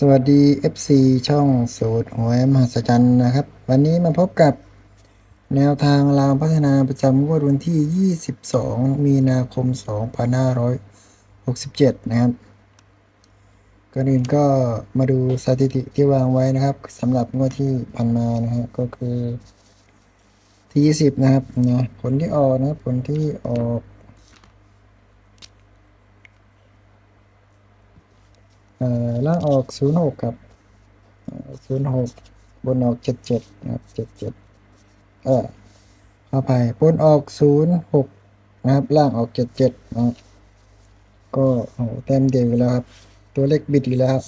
สวัสดี FC ช่องสูตรหวยมหัศจรรย์นะครับ วันนี้มาพบกับแนวทางรางพัฒนาประจำงวดวันที่ 22 มีนาคม 2567 นะครับก่อนอื่นก็มาดูสถิติที่วางไว้นะครับสำหรับงวดที่ผ่านมานะฮะก็คือที่ 20 นะครับนะผลที่ออกนะผลที่ออก เอ่อ ล่างออก 06 ครับ 06 บนออก 77 นะครับ 77 เออขออภัยบนออก 06 นะครับ ล่างออก 77นะก็โอ้โหแต้มเดียวแล้วครับ ตัวเลขบิดอีกแล้วครับ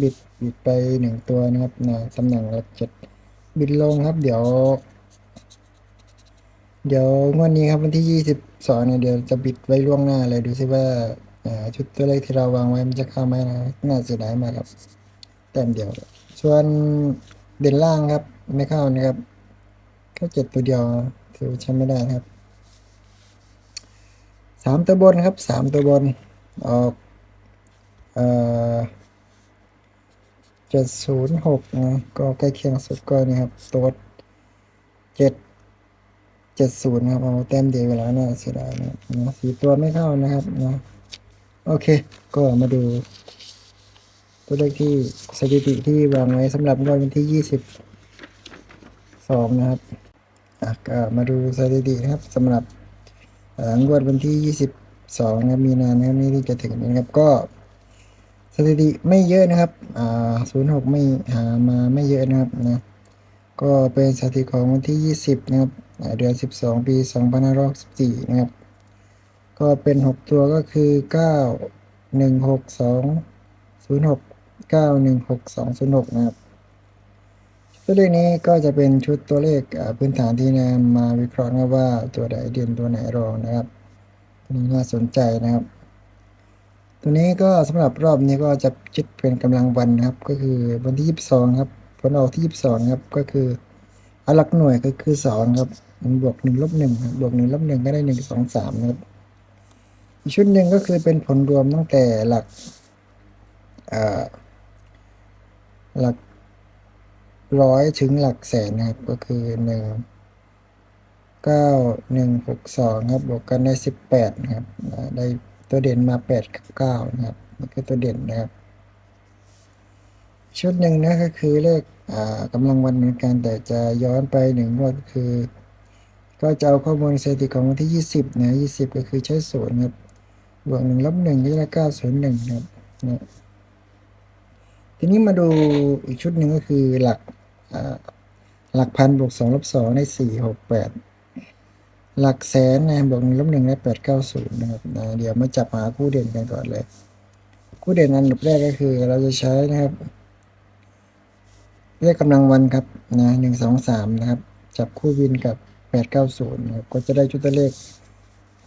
บิดบิดไปหนึ่งตัวนะครับนะตำแหน่งละเจ็ดบิดลงครับ เดี๋ยว เดี๋ยวงวดนี้ครับวันที่22เนี่ยเดี๋ยวจะบิดไว้ล่วงหน้าเลยดูซิว่า ชุดตัวเลขที่เราวางไว้มันจะเข้าไหมนะน่าเสียดายมากครับแต้มเดียว ส่วนเด่นล่างครับ ไม่เข้านะครับแค่เจ็ดตัวเดียวถือใช้ไม่ได้นะครับสามตัวบนครับสามตัวบนออกเอ่อเจ็ดศูนย์หกนะก็ใกล้เคียงสุดก็นี่ครับตัวเจ็ดเจ็ดศูนย์ครับเอาแต้มเดียวไปแล้วนะเสียดายนะนะสีตัวไม่เข้านะครับนะ โอเค ก็มาดู ตัวเลขที่สถิติที่วางไว้สำหรับงวดวันที่ยี่สิบสองนะครับก็มาดูสถิตินะครับสำหรับงวดวันที่ยี่สิบสองนะมีนานะครับนี่ที่จะถึงนะครับก็สถิติไม่เยอะนะครับอ่าศูนย์หกไม่หามาไม่เยอะนะครับนะก็เป็นสถิติของวันที่ 20 นะครับเดือน 12 ปี2564นะครับ ก็เป็น 6 ตัวก็คือ 9 1 6 2 0 6 9 1 6 2 0 6 นะครับตัวเลขนี้ก็จะเป็นชุดตัวเลขพื้นฐานที่นำมาวิเคราะห์นะว่าตัวใดเด่นตัวไหนรองนะครับตัวนี้น่าสนใจนะครับ ตัวนี้ก็สำหรับรอบนี้ก็จะคิดเป็นกำลังวันนะครับ ก็คือวันที่ 22 ครับผลออกที่ 22 ครับก็คืออลักหน่วยก็คือ 2 ครับบวก1ลบ1บบวก1ลบ1ก็ได้ 1 2 3นะครับ อีกชุดหนึ่งก็คือเป็นผลรวมตั้งแต่หลักหลักร้อยถึงหลักแสนนะครับ ก็คือ1 9 1 6 2ครับบวกกันได้18นะครับ ได้ตัวเด่นมา8กับ9นะครับนี่คือตัวเด่นนะครับ ชุดหนึ่งนะก็คือเลขอ่ากำลังวันเหมือนกันแต่จะย้อนไปหนึ่งงวดก็คือ ก็จะเอาข้อมูลสถิติของวันที่ 20นะ20 ก็คือใช้ศูนย์ครับ บวกหนึ่งลบหนึ่งก็จะได้เก้าศูนย์หนึ่งครับนะทีนี้มาดูอีกชุดหนึ่งก็คือหลักหลักพันบวกสองลบสองได้สี่หกแปดหลักแสนนะบวกหนึ่งลบหนึ่งได้แปดเก้าศูนย์นะครับนะเดี๋ยวมาจับหาคู่เด่นกันก่อนเลย คู่เด่นอันดับแรกก็คือเราจะใช้นะครับเลขกำลังวันครับนะหนึ่งสองสามนะครับ จับคู่วินกับแปดเก้าศูนย์นะครับก็จะได้ชุดตัวเลข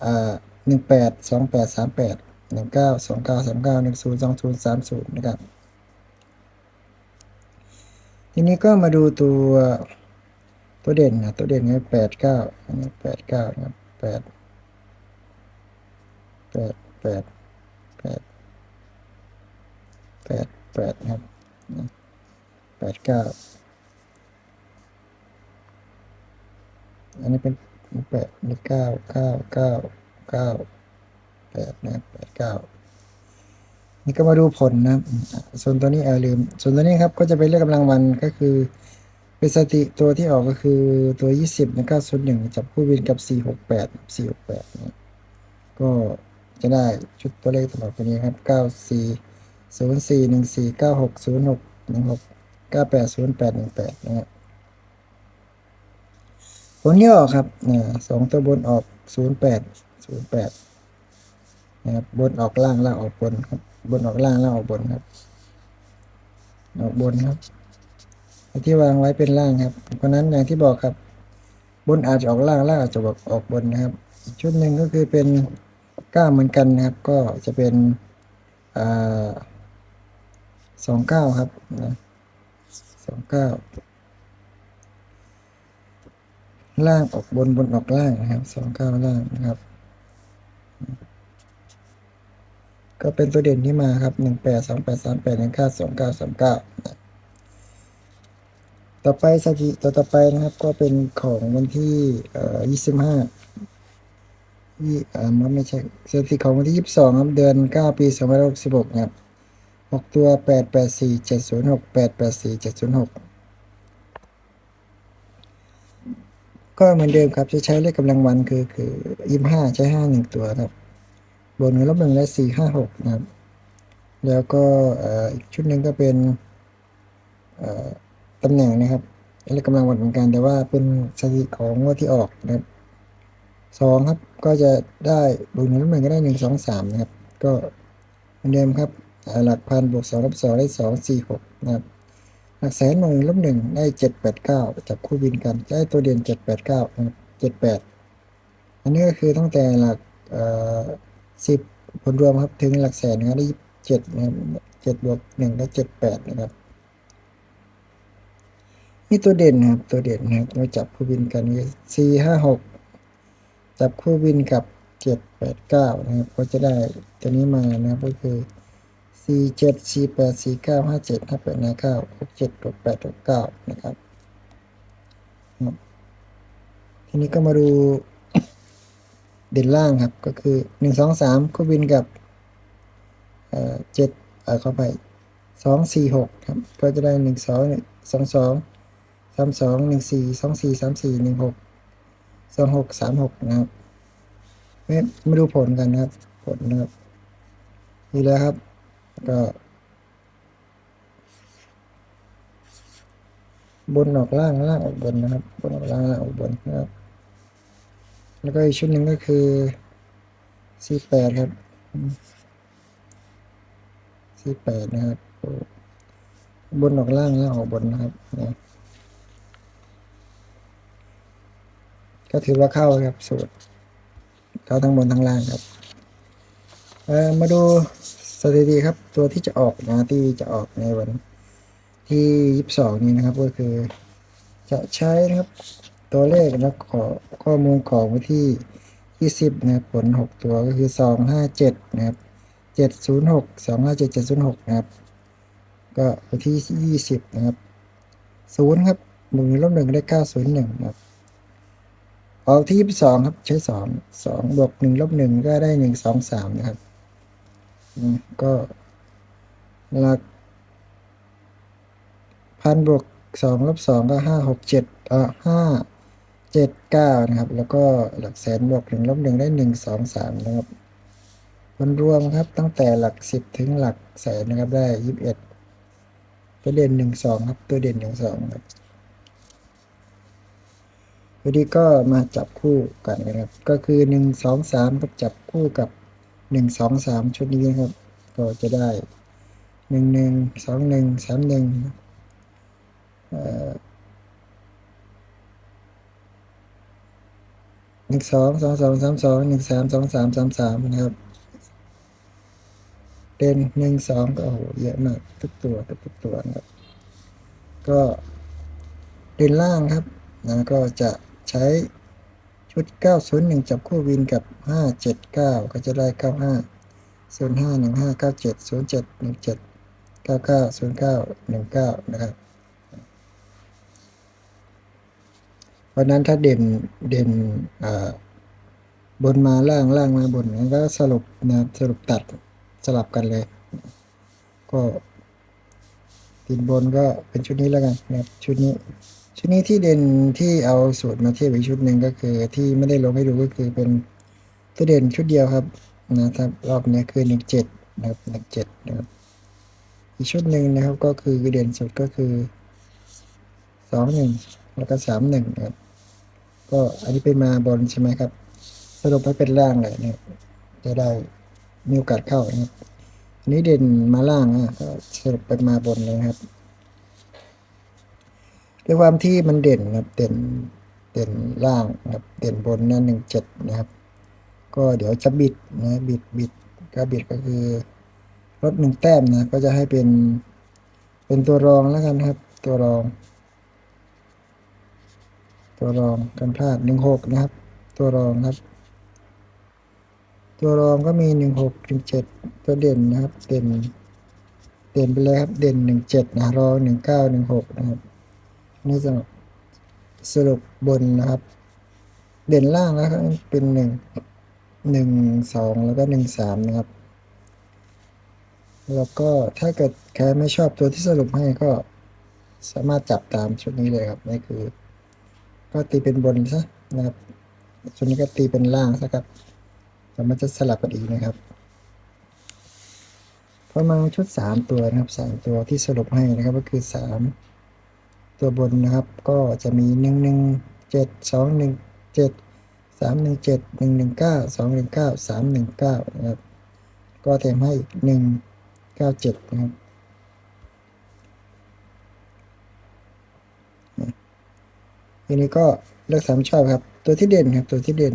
อ่า หนึ่งแปดสองแปดสามแปดหนึ่งเก้าสองเก้าสามเก้าหนึ่งศูนย์สองศูนย์สามศูนย์นะครับ ทีนี้ก็มาดูตัวตัวเด่นนะตัวเด่นเนี่ยแปดเก้าอันนี้แปดเก้านะครับแปดแปดแปดแปดแปดแปดนะครับแปดเก้าอันนี้เป็นแปดนี่เก้าเก้าเก้า เก้าแปดนะแปดเก้านี่ก็มาดูผลนะครับ ส่วนตัวนี้เออลืม ส่วนตัวนี้ครับก็จะเป็นเลขกำลังวันก็คือ เป็นสติตัวที่ออกก็คือตัวยี่สิบนะเก้าศูนย์หนึ่งจับคู่วินกับสี่หกแปดสี่หกแปดนะก็จะได้ชุดตัวเลขสำหรับตัวนี้ครับเก้าสี่ศูนย์สี่หนึ่งสี่เก้าหกศูนย์หกหนึ่งหกเก้าแปดศูนย์แปดหนึ่งแปดนะครับผลที่ออกครับสองตัวบนออกศูนย์แปด ศูนย์แปดนะครับบนออกล่างล่างออกบนครับ บนออกล่างล่างออกบนครับ ออกบนครับที่วางไว้เป็นล่างครับ เพราะนั้นอย่างที่บอกครับ บนอาจจะออกล่างล่างอาจจะออกออกบนนะครับ ชุดหนึ่งก็คือเป็นก้าเหมือนกันนะครับ ก็จะเป็นสองเก้าครับนะสองเก้าล่างออกบนบนออกล่างนะครับสองเก้าล่างนะครับ ก็เป็นตัวเด่นที่มาครับหนึ่งแปดสองแปดสามแปดหนึ่งเก้าสองเก้าสามเก้าต่อไปสถิติตัวต่อไปนะครับ ก็เป็นของวันที่เอ่อยี่สิบห้ายี่อ่ามันไม่ใช่สถิติของวันที่ยี่สิบสองครับเดือนเก้าปีสองพันหกสิบหกครับหกตัวแปดแปดสี่เจ็ดศูนย์หกแปดแปดสี่เจ็ดศูนย์หก ก็เหมือนเดิมครับจะใช้เลขกำลังวันคือคือยี่ห้าใช้ห้าหนึ่งตัวครับบวกหนึ่งลบหนึ่งและสี่ห้าหกนะครับ แล้วก็อีกชุดหนึ่งก็เป็นตำแหน่งนะครับเลขกำลังวันเหมือนกัน แต่ว่าเป็นสถิติของงวดที่ออกนะครับสองครับก็จะได้บวกหนึ่งลบหนึ่งก็ได้หนึ่งสองสามนะครับ ก็เหมือนเดิมครับหลักพันบวกสองลบสองได้สองสี่หกนะครับ แสนหนึ่งลบหนึ่งได้เจ็ดแปดเก้าจับคู่บินกันจะได้ตัวเด่นเจ็ดแปดเก้าเจ็ดแปดอันนี้ก็คือตั้งแต่หลักเอ่อสิบผลรวมครับถึงหลักแสนนะครับได้เจ็ดนะครับเจ็ดบวกหนึ่งได้เจ็ดแปดนะครับนี่ตัวเด่นนะครับตัวเด่นนะครับเราจับคู่บินกันสี่ห้าหกจับคู่บินกับเจ็ดแปดเก้านะครับก็จะได้ตัวนี้มานะครับก็คือ สี่เจ็ดสี่แปดสี่เก้าห้าเจ็ดห้าแปดห้าเก้าหกเจ็ดหกแปดหกเก้านะครับ ทีนี้ก็มาดูเด่นล่างครับ ก็คือหนึ่งสองสามคู่บินกับเจ็ดเอ่อเข้าไปสองสี่หกครับ ก็จะได้หนึ่งสองสองสองสามสองหนึ่งสี่สองสี่สามสี่หนึ่งหกสองหกสามหกนะครับไม่มาดูผลกันนะครับ ผลนะครับนี่แล้วครับ ก็ บนออกล่างล่างออกบนนะครับ บนออกล่างล่างออกบนนะครับ แล้วก็อีกชุดหนึ่งก็คือสี่แปดครับสี่แปดนะครับ บนออกล่างล่างออกบนนะครับนะก็ถือว่าเข้าครับสูตรเข้าทั้งบนทั้งล่างครับ เออมาดู สถิติครับ ตัวที่จะออกนะที่จะออกในวันที่ยี่สิบสองนี้นะครับ ก็คือ จะใช้นะครับ ตัวเลขนะขอข้อมูลของวันที่ยี่สิบนะครับ ผลหกตัวก็คือสองห้าเจ็ดนะครับเจ็ดศูนย์หกสองห้าเจ็ดเจ็ดศูนย์หกนะครับ ก็วันที่ยี่สิบนะครับศูนย์ครับหนึ่งลบหนึ่งได้เก้าศูนย์หนึ่งนะครับออกที่ยี่สิบสองครับ ใช้สองสองบวกหนึ่งลบหนึ่งก็ได้หนึ่งสองสามนะครับ ก็หลักพันบวกสองลบสองก็ห้าหกเจ็ดเอ่อห้าเจ็ดเก้านะครับ แล้วก็หลักแสนบวกหนึ่งลบหนึ่งได้หนึ่งสองสามนะครับผลรวมครับตั้งแต่หลักสิบถึงหลักแสนนะครับได้ยี่สิบเอ็ดตัวเด่นหนึ่งสองครับ ตัวเด่นหนึ่งสองครับวันนี้ก็มาจับคู่กันนะครับ ก็คือหนึ่งสองสามก็จับคู่กับ หนึ่งสองสามชุดนี้นะครับ ก็จะได้หนึ่งหนึ่งสองหนึ่งสามหนึ่งหนึ่งสองสองสองสามสองหนึ่งสามสองสามสามสามนะครับเด่นหนึ่งสองก็โอ้โหเยอะมากทุกตัวทุกตัวนะครับ ก็เด่นล่างครับนะก็จะใช้ ชุด 901 จับคู่วินกับ 579 ก็จะได้ 95 05 15 97 07 17 99 09 19 นะครับ เพราะนั้นถ้าเด่นเด่นบนมาล่างล่างมาบนงั้นก็สรุปนะครับสรุปตัดสลับกันเลย ก็ติดบนก็เป็นชุดนี้แล้วกันนะครับชุดนี้ ชุดนี้ที่เด่นที่เอาสูตรมาเทียบอีกชุดหนึ่งก็คือ ที่ไม่ได้ลงให้ดูก็คือเป็นตัวเด่นชุดเดียวครับนะครับรอบนี้คือหนึ่งเจ็ดนะครับหนึ่งเจ็ดนะครับอีกชุดหนึ่งนะครับก็คือเด่นสุดก็คือสองหนึ่งแล้วก็สามหนึ่งนะครับก็อันนี้เป็นมาบนใช่ไหมครับสรุปให้เป็นล่างเลยเนี่ยจะได้มีโอกาสเข้านะครับอันนี้เด่นมาล่างอะก็สรุปไปมาบนเลยครับ ด้วยความที่มันเด่นนะครับเด่นเด่นล่างนะครับเด่นบนนั่นหนึ่งเจ็ดนะครับ ก็เดี๋ยวจะบิดนะบิดบิดก็บิดก็คือลดหนึ่งแต้มนะ ก็จะให้เป็น เป็นตัวรองแล้วกันครับ ตัวรอง ตัวรองกันพลาดหนึ่งหกนะครับ ตัวรองครับ ตัวรองก็มีหนึ่งหกหนึ่งเจ็ดตัวเด่นนะครับ เด่น เด่นไปเลยครับ เด่นหนึ่งเจ็ดนะรองหนึ่งเก้าหนึ่งหกนะครับ นี่จะสรุปบนนะครับ เด่นล่างนะครับเป็นหนึ่งหนึ่งสองแล้วก็หนึ่งสามนะครับ แล้วก็ถ้าเกิดใครไม่ชอบตัวที่สรุปให้ก็สามารถจับตามชุดนี้เลยครับนี่คือ ก็ตีเป็นบนซะนะครับชุดนี้ก็ตีเป็นล่างซะครับแต่มันจะสลับกันอีกนะครับพอมาณชุดสามตัวนะครับสามตัวที่สรุปให้นะครับก็คือสาม ตัวบนนะครับ ก็จะมีหนึ่งหนึ่งเจ็ดสองหนึ่งเจ็ดสามหนึ่งเจ็ดหนึ่งหนึ่งเก้าสองหนึ่งเก้าสามหนึ่งเก้านะครับก็แถมให้อีกหนึ่งเก้าเจ็ดนะครับทีนี้ก็เลือกสามชอบครับ ตัวที่เด่นครับ ตัวที่เด่น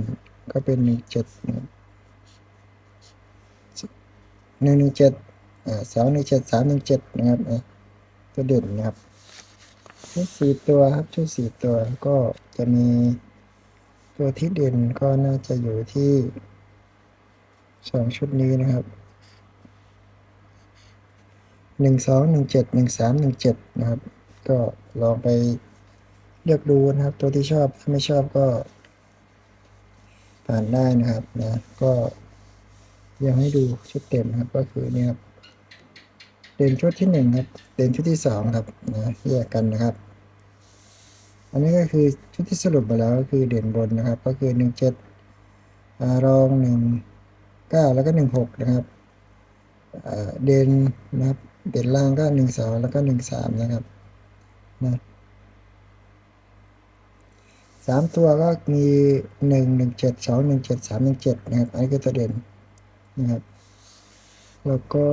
ก็เป็นหนึ่งเจ็ดหนึ่งหนึ่งเจ็ดสองหนึ่งเจ็ดสามหนึ่งเจ็ดนะครับตัวเด่นนะครับ ชุดสี่ตัวครับชุดสี่ตัวก็จะมีตัวที่เด่นก็น่าจะอยู่ที่สองชุดนี้นะครับหนึ่งสองหนึ่งเจ็ดหนึ่งสามหนึ่งเจ็ดนะครับ ก็ลองไปเลือกดูนะครับ ตัวที่ชอบถ้าไม่ชอบก็ผ่านได้นะครับนะก็ยังให้ดูชุดเต็มครับก็คือเนี่ยครับ เด่นชุดที่หนึ่งครับ เด่นชุดที่สองครับนะแยกกันนะครับ อันนี้ก็คือชุดที่สรุปมาแล้วก็คือเด่นบนนะครับ ก็คือหนึ่งเจ็ดรองหนึ่งเก้าแล้วก็หนึ่งหกนะครับเด่นนะครับ เด่นล่างก็หนึ่งสองแล้วก็หนึ่งสามนะครับนะสามตัวก็มีหนึ่งหนึ่งเจ็ดสองหนึ่งเจ็ดสามหนึ่งเจ็ดนะครับอันนี้คือตัวเด่นนะครับแล้วก็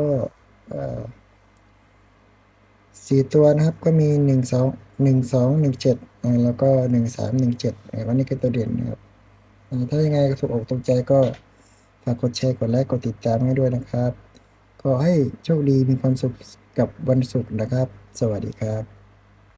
สี่ตัวนะครับก็มีหนึ่งสองหนึ่งสองหนึ่งเจ็ดแล้วก็หนึ่งสามหนึ่งเจ็ดนะครับอันนี้คือตัวเด่นนะครับถ้ายังไงถูกอกถูกใจก็ฝากกดแชร์กดไลค์กดติดตามให้ด้วยนะครับ ขอให้โชคดีมีความสุขกับวันศุกร์นะครับ สวัสดีครับ